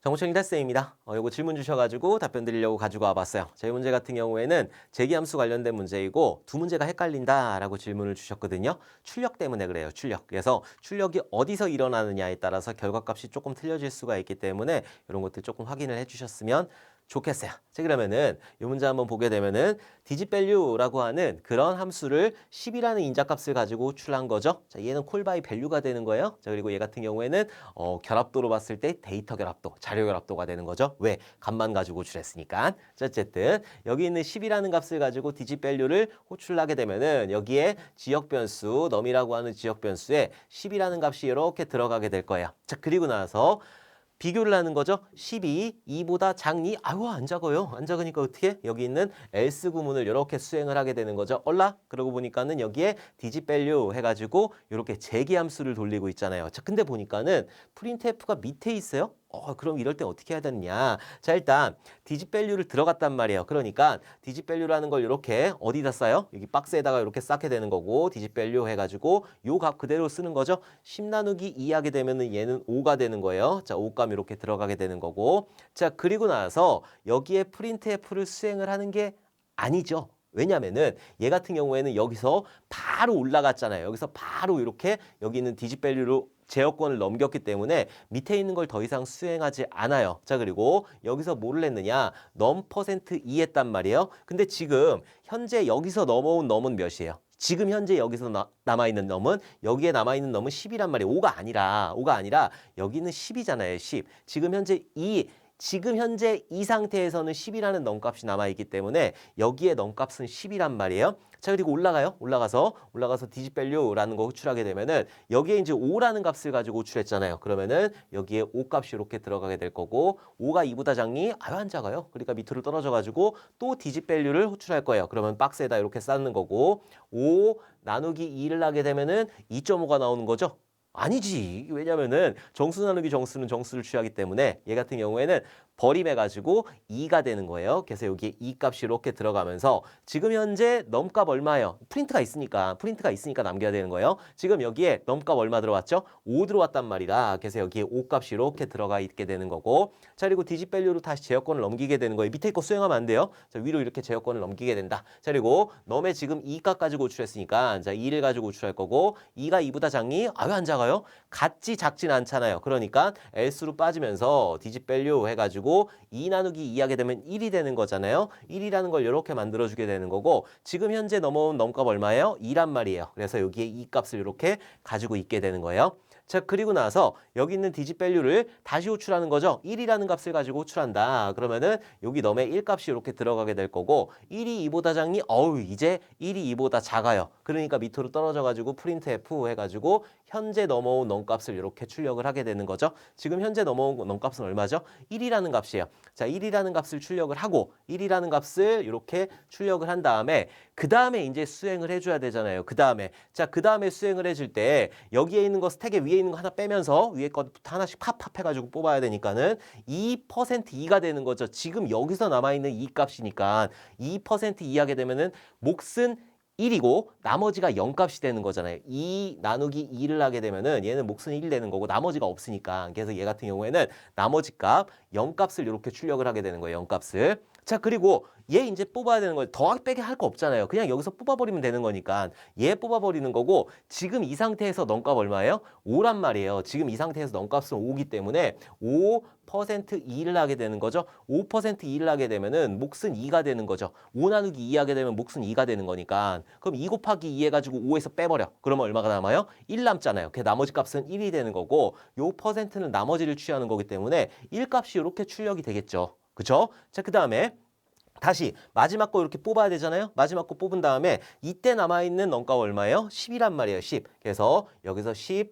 정보철 테스트입니다. 어, 요거 질문 주셔가지고 답변 드리려고 가지고 와봤어요. 제 문제 같은 경우에는 재기함수 관련된 문제이고 두 문제가 헷갈린다라고 질문을 주셨거든요. 출력 때문에 그래요. 출력. 그래서 출력이 어디서 일어나느냐에 따라서 결과값이 조금 틀려질 수가 있기 때문에 이런 것들 조금 확인을 해주셨으면 좋겠어요. 자 그러면은 이 문제 한번 보게 되면은 디지밸류라고 하는 그런 함수를 10이라는 인자값을 가지고 호출한 거죠. 자 얘는 콜바이 밸류가 되는 거예요. 자 그리고 얘 같은 경우에는 어, 결합도로 봤을 때 데이터 결합도, 자료 결합도가 되는 거죠. 왜? 값만 가지고 호출했으니까. 자 어쨌든 여기 있는 10이라는 값을 가지고 디지밸류를 호출하게 되면은 여기에 지역 변수, 넘이라고 하는 지역 변수에 10이라는 값이 이렇게 들어가게 될 거예요. 자 그리고 나서 비교를 하는 거죠. 12, 2보다 작니? 아유 안 작아요. 안 작으니까 어떻게? 여기 있는 else 구문을 이렇게 수행을 하게 되는 거죠. 얼라? 그러고 보니까는 여기에 digitvalue 해가지고 이렇게 재기함수를 돌리고 있잖아요. 자, 근데 보니까는 printf가 밑에 있어요. 어, 그럼 이럴 때 어떻게 해야 되느냐? 자, 일단 디지밸류를 들어갔단 말이에요. 그러니까 디지밸류라는 걸 이렇게 어디다 써요? 여기 박스에다가 이렇게 쌓게 되는 거고 디지밸류 해 가지고 요 값 그대로 쓰는 거죠. 10 나누기 2 하게 되면은 얘는 5가 되는 거예요. 자, 5값 이렇게 들어가게 되는 거고 자, 그리고 나서 여기에 printf를 수행을 하는 게 아니죠. 왜냐면은 얘 같은 경우에는 여기서 바로 올라갔잖아요. 여기서 바로 이렇게 여기 있는 디지밸류로 제어권을 넘겼기 때문에 밑에 있는 걸 더 이상 수행하지 않아요. 자 그리고 여기서 뭐를 했느냐 넘 퍼센트 2 했단 말이에요. 근데 지금 현재 여기서 넘어온 넘은 몇이에요? 지금 현재 여기서 나, 남아있는 넘은 여기에 남아있는 넘은 10이란 말이에요. 5가 아니라 5가 아니라 여기는 10이잖아요. 10. 지금 현재 이 지금 현재 이 상태에서는 10이라는 넘값이 남아있기 때문에 여기에 넘값은 10이란 말이에요. 자 그리고 올라가요. 올라가서 올라가서 디지밸류라는 거 호출하게 되면은 여기에 이제 5라는 값을 가지고 호출했잖아요. 그러면은 여기에 5 값이 이렇게 들어가게 될 거고 5가 2보다 작니? 아유 안 작아요. 그러니까 밑으로 떨어져 가지고 또 디지밸류를 호출할 거예요. 그러면 박스에다 이렇게 쌓는 거고 5 나누기 2를 하게 되면은 2.5가 나오는 거죠. 아니지. 왜냐면은 정수 나누기 정수는 정수를 취하기 때문에 얘 같은 경우에는 버림해가지고 2가 되는 거예요. 그래서 여기에 2 값이 이렇게 들어가면서 지금 현재 넘값 얼마예요? 프린트가 있으니까 프린트가 있으니까 남겨야 되는 거예요. 지금 여기에 넘값 얼마 들어왔죠? 5 들어왔단 말이다. 그래서 여기에 5 값이 이렇게 들어가 있게 되는 거고 자 그리고 디지밸류로 다시 제어권을 넘기게 되는 거예요. 밑에 거 수행하면 안 돼요. 자 위로 이렇게 제어권을 넘기게 된다. 자 그리고 넘에 지금 2값 가지고 호출했으니까 자 2를 가지고 호출할 거고 2가 2보다 작니? 아유 안 작아요. 같지 작진 않잖아요. 그러니까 else로 빠지면서 디지밸류 해가지고 2 나누기 2 하게 되면 1이 되는 거잖아요. 1이라는 걸 이렇게 만들어주게 되는 거고 지금 현재 넘어온 넘값 얼마예요? 2란 말이에요. 그래서 여기에 이 값을 이렇게 가지고 있게 되는 거예요. 자 그리고 나서 여기 있는 디지밸류를 다시 호출하는 거죠. 1이라는 값을 가지고 호출한다. 그러면은 여기 넘에 1값이 이렇게 들어가게 될 거고 1이 2보다 작니? 어우 이제 1이 2보다 작아요. 그러니까 밑으로 떨어져 가지고 프린트 F 해가지고 현재 넘어온 넘값을 이렇게 출력을 하게 되는 거죠. 지금 현재 넘어온 넘값은 얼마죠? 1이라는 값이에요. 자 1이라는 값을 출력을 하고 1이라는 값을 이렇게 출력을 한 다음에 그 다음에 이제 수행을 해줘야 되잖아요. 그 다음에 자 그 다음에 수행을 해줄 때 여기에 있는 거 스택에 위에 있는 거 하나 빼면서 위에 것부터 하나씩 팝팝 해가지고 뽑아야 되니까는 2% 2가 되는 거죠. 지금 여기서 남아있는 이 값이니까 2% 2 하게 되면은 몫은 1이고 나머지가 0값이 되는 거잖아요. 2 나누기 2를 하게 되면은 얘는 몫은 1 되는 거고 나머지가 없으니까 그래서 얘 같은 경우에는 나머지 값 0값을 이렇게 출력을 하게 되는 거예요. 0값을. 자 그리고 얘 이제 뽑아야 되는 거예요. 더하기 빼기 할 거 없잖아요. 그냥 여기서 뽑아버리면 되는 거니까 얘 뽑아버리는 거고 지금 이 상태에서 넘값 얼마예요? 5란 말이에요. 지금 이 상태에서 넘값은 5기 때문에 5 퍼센트 2를 하게 되는 거죠. 5% 2를 하게 되면은 몫은 2가 되는 거죠. 5 나누기 2 하게 되면 몫은 2가 되는 거니까 그럼 2 곱하기 2 해가지고 5에서 빼버려. 그러면 얼마가 남아요? 1 남잖아요. 그 나머지 값은 1이 되는 거고 요 퍼센트는 나머지를 취하는 거기 때문에 1 값이 이렇게 출력이 되겠죠. 그쵸? 자, 그 다음에 다시 마지막 거 이렇게 뽑아야 되잖아요. 마지막 거 뽑은 다음에 이때 남아있는 넘값 얼마예요? 10이란 말이에요. 10. 그래서 여기서 10%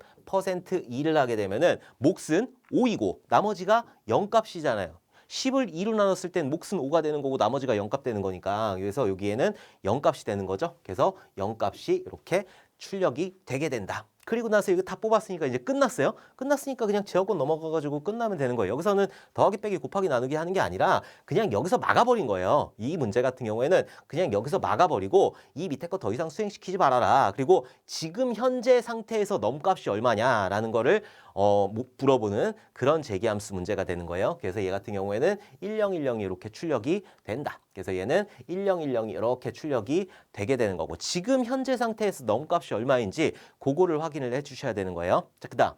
2를 하게 되면은 몫은 5이고 나머지가 0값이잖아요. 10을 2로 나눴을 땐 몫은 5가 되는 거고 나머지가 0값 되는 거니까 그래서 여기에는 0값이 되는 거죠. 그래서 0값이 이렇게 출력이 되게 된다. 그리고 나서 이거 다 뽑았으니까 이제 끝났어요. 끝났으니까 그냥 제어권 넘어가가지고 끝나면 되는 거예요. 여기서는 더하기 빼기 곱하기 나누기 하는 게 아니라 그냥 여기서 막아버린 거예요. 이 문제 같은 경우에는 그냥 여기서 막아버리고 이 밑에 거 더 이상 수행시키지 말아라. 그리고 지금 현재 상태에서 넘값이 얼마냐라는 거를 어, 뭐- 물어보는 그런 재기함수 문제가 되는 거예요. 그래서 얘 같은 경우에는 1010이 이렇게 출력이 된다. 그래서 얘는 1010이 이렇게 출력이 되게 되는 거고 지금 현재 상태에서 넘값이 얼마인지 그거를 확인을 해 주셔야 되는 거예요. 자, 그 다음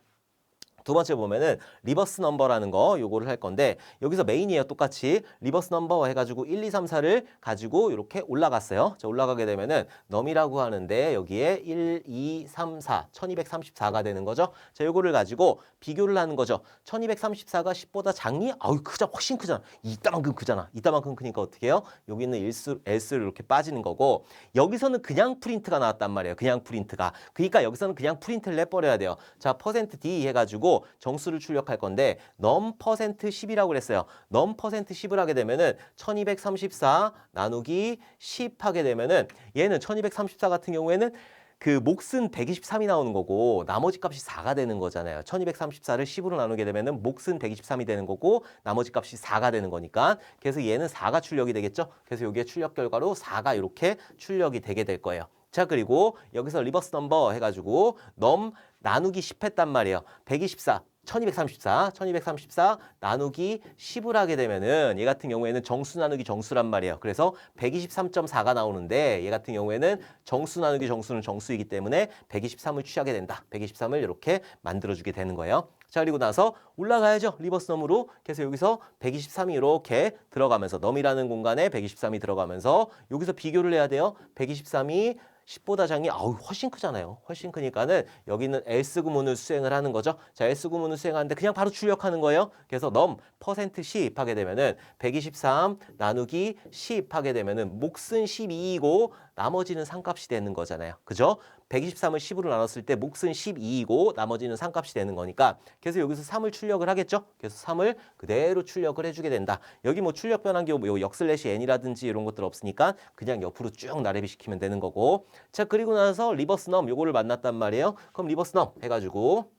두 번째 보면은 리버스 넘버라는 거 요거를 할 건데 여기서 메인이에요 똑같이. 리버스 넘버 해가지고 1, 2, 3, 4를 가지고 이렇게 올라갔어요. 자 올라가게 되면은 넘이라고 하는데 여기에 1, 2, 3, 4 1234가 되는 거죠. 자 요거를 가지고 비교를 하는 거죠. 1234가 10보다 작니? 아유 크잖아 훨씬 크잖아. 이따만큼 크잖아. 이따만큼 크니까 어떻게 해요? 여기 있는 일수, S를 이렇게 빠지는 거고 여기서는 그냥 프린트가 나왔단 말이에요. 그냥 프린트가. 그러니까 여기서는 그냥 프린트를 내버려야 돼요. 자 퍼센트 %D 해가지고 정수를 출력할 건데 넘 퍼센트 10이라고 그랬어요. 넘 퍼센트 10을 하게 되면은 1234 나누기 10 하게 되면은 얘는 1234 같은 경우에는 그 몫은 123이 나오는 거고 나머지 값이 4가 되는 거잖아요. 1234를 10으로 나누게 되면은 몫은 123이 되는 거고 나머지 값이 4가 되는 거니까 그래서 얘는 4가 출력이 되겠죠. 그래서 여기에 출력 결과로 4가 이렇게 출력이 되게 될 거예요. 자 그리고 여기서 리버스 넘버 해가지고 넘 나누기 10 했단 말이에요. 124 1234, 1234 나누기 10을 하게 되면은 얘 같은 경우에는 정수 나누기 정수란 말이에요. 그래서 123.4가 나오는데 얘 같은 경우에는 정수 나누기 정수는 정수이기 때문에 123을 취하게 된다. 123을 이렇게 만들어주게 되는 거예요. 자 그리고 나서 올라가야죠. 리버스 넘으로. 그래서 여기서 123이 이렇게 들어가면서 넘이라는 공간에 123이 들어가면서 여기서 비교를 해야 돼요. 123이 10보다 장이 아우 훨씬 크잖아요. 훨씬 크니까는 여기 있는 else 구문을 수행을 하는 거죠. 자, else 구문을 수행하는데 그냥 바로 출력하는 거예요. 그래서 넘 퍼센트 %10 하게 되면은 123 나누기 10 하게 되면은 몫은 12이고 나머지는 상값이 되는 거잖아요. 그죠? 123을 10으로 나눴을 때 몫은 12이고 나머지는 상값이 되는 거니까 그래서 여기서 3을 출력을 하겠죠. 그래서 3을 그대로 출력을 해주게 된다. 여기 뭐 출력 변환기 뭐 역슬래시 n이라든지 이런 것들 없으니까 그냥 옆으로 쭉 나래비 시키면 되는 거고 자 그리고 나서 리버스 넘 요거를 만났단 말이에요. 그럼 리버스 넘 해가지고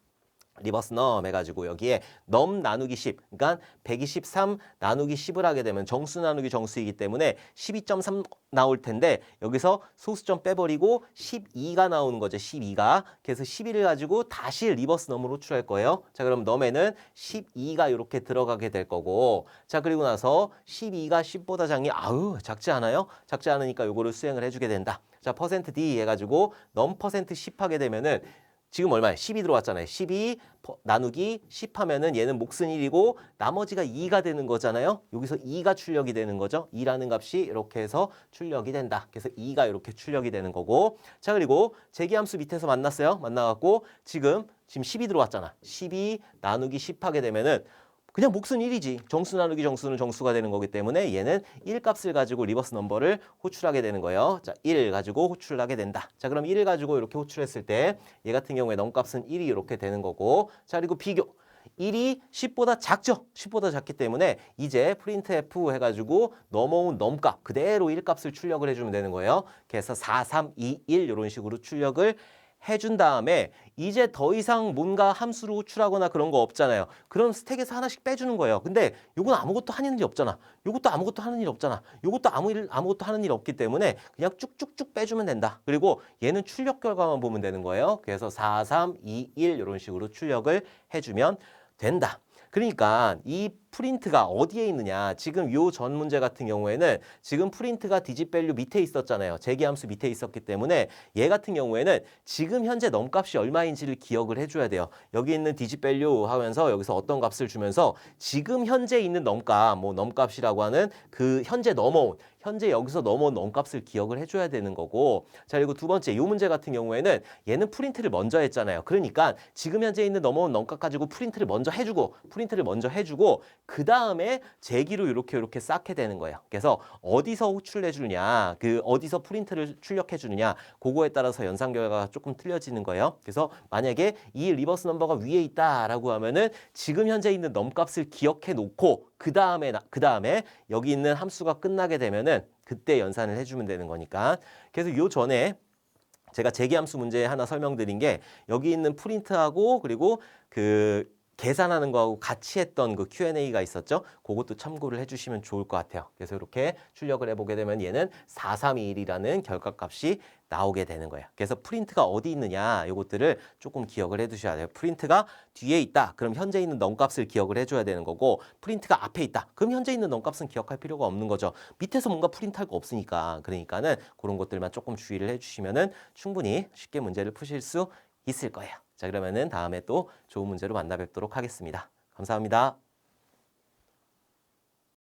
리버스 넘 해가지고 여기에 넘 나누기 10 그러니까 123 나누기 10을 하게 되면 정수 나누기 정수이기 때문에 12.3 나올 텐데 여기서 소수점 빼버리고 12가 나오는 거죠 12가. 그래서 11을 가지고 다시 리버스 넘으로 호출할 거예요. 자 그럼 넘에는 12가 이렇게 들어가게 될 거고. 자 그리고 나서 12가 10보다 작니 아우 작지 않아요? 작지 않으니까 요거를 수행을 해주게 된다. 자 퍼센트 %D 해가지고 넘 퍼센트 %10 하게 되면은 지금 얼마야? 10이 들어왔잖아요. 12 퍼- 나누기 10 하면은 얘는 몫은 1이고 나머지가 2가 되는 거잖아요. 여기서 2가 출력이 되는 거죠. 2라는 값이 이렇게 해서 출력이 된다. 그래서 2가 이렇게 출력이 되는 거고. 자, 그리고 제기함수 밑에서 만났어요. 만나갖고 지금 지금 10이 들어왔잖아. 12 나누기 10 하게 되면은 그냥 몫은 1이지. 정수 나누기 정수는 정수가 되는 거기 때문에 얘는 1 값을 가지고 리버스 넘버를 호출하게 되는 거예요. 자, 1 가지고 호출을 하게 된다. 자, 그럼 1을 가지고 이렇게 호출했을 때 얘 같은 경우에 넘값은 1이 이렇게 되는 거고. 자, 그리고 비교. 1이 10보다 작죠? 10보다 작기 때문에 이제 프린트 F 해가지고 넘어온 넘값 그대로 1값을 출력을 해주면 되는 거예요. 그래서 4, 3, 2, 1 이런 식으로 출력을 해준 다음에 이제 더 이상 뭔가 함수로 호출하거나 그런 거 없잖아요. 그럼 스택에서 하나씩 빼주는 거예요. 근데 요건 아무것도 하는 일이 없잖아. 요것도 아무것도 하는 일 없잖아. 요것도 아무 일 아무것도 하는 일 없기 때문에 그냥 쭉쭉쭉 빼주면 된다. 그리고 얘는 출력 결과만 보면 되는 거예요. 그래서 4, 3, 2, 1 이런 식으로 출력을 해주면 된다. 그러니까 이 프린트가 어디에 있느냐. 지금 요 전 문제 같은 경우에는 지금 프린트가 디짓 밸류 밑에 있었잖아요. 재기함수 밑에 있었기 때문에 얘 같은 경우에는 지금 현재 넘값이 얼마인지를 기억을 해줘야 돼요. 여기 있는 디짓 밸류 하면서 여기서 어떤 값을 주면서 지금 현재 있는 넘값 뭐 넘값이라고 하는 그 현재 넘어온 현재 여기서 넘어온 넘값을 기억을 해줘야 되는 거고 자 그리고 두 번째 요 문제 같은 경우에는 얘는 프린트를 먼저 했잖아요 그러니까 지금 현재 있는 넘어온 넘값 가지고 프린트를 먼저 해주고 프린트를 먼저 해주고 그 다음에 제기로 이렇게 이렇게 쌓게 되는 거예요. 그래서 어디서 호출해 주느냐, 그 어디서 프린트를 출력해 주느냐, 그거에 따라서 연산 결과가 조금 틀려지는 거예요. 그래서 만약에 이 리버스 넘버가 위에 있다라고 하면은 지금 현재 있는 넘값을 기억해 놓고 그 다음에 그 다음에 여기 있는 함수가 끝나게 되면은 그때 연산을 해주면 되는 거니까. 그래서 요 전에 제가 재기함수 문제 하나 설명드린 게 여기 있는 프린트하고 그리고 그 계산하는 거하고 같이 했던 그 Q&A가 있었죠. 그것도 참고를 해주시면 좋을 것 같아요. 그래서 이렇게 출력을 해보게 되면 얘는 4321이라는 결과값이 나오게 되는 거예요. 그래서 프린트가 어디 있느냐 이것들을 조금 기억을 해두셔야 돼요. 프린트가 뒤에 있다. 그럼 현재 있는 넘값을 기억을 해줘야 되는 거고 프린트가 앞에 있다. 그럼 현재 있는 넘값은 기억할 필요가 없는 거죠. 밑에서 뭔가 프린트할 거 없으니까 그러니까는 그런 것들만 조금 주의를 해주시면은 충분히 쉽게 문제를 푸실 수 있을 거예요. 자 그러면은 다음에 또 좋은 문제로 만나 뵙도록 하겠습니다. 감사합니다.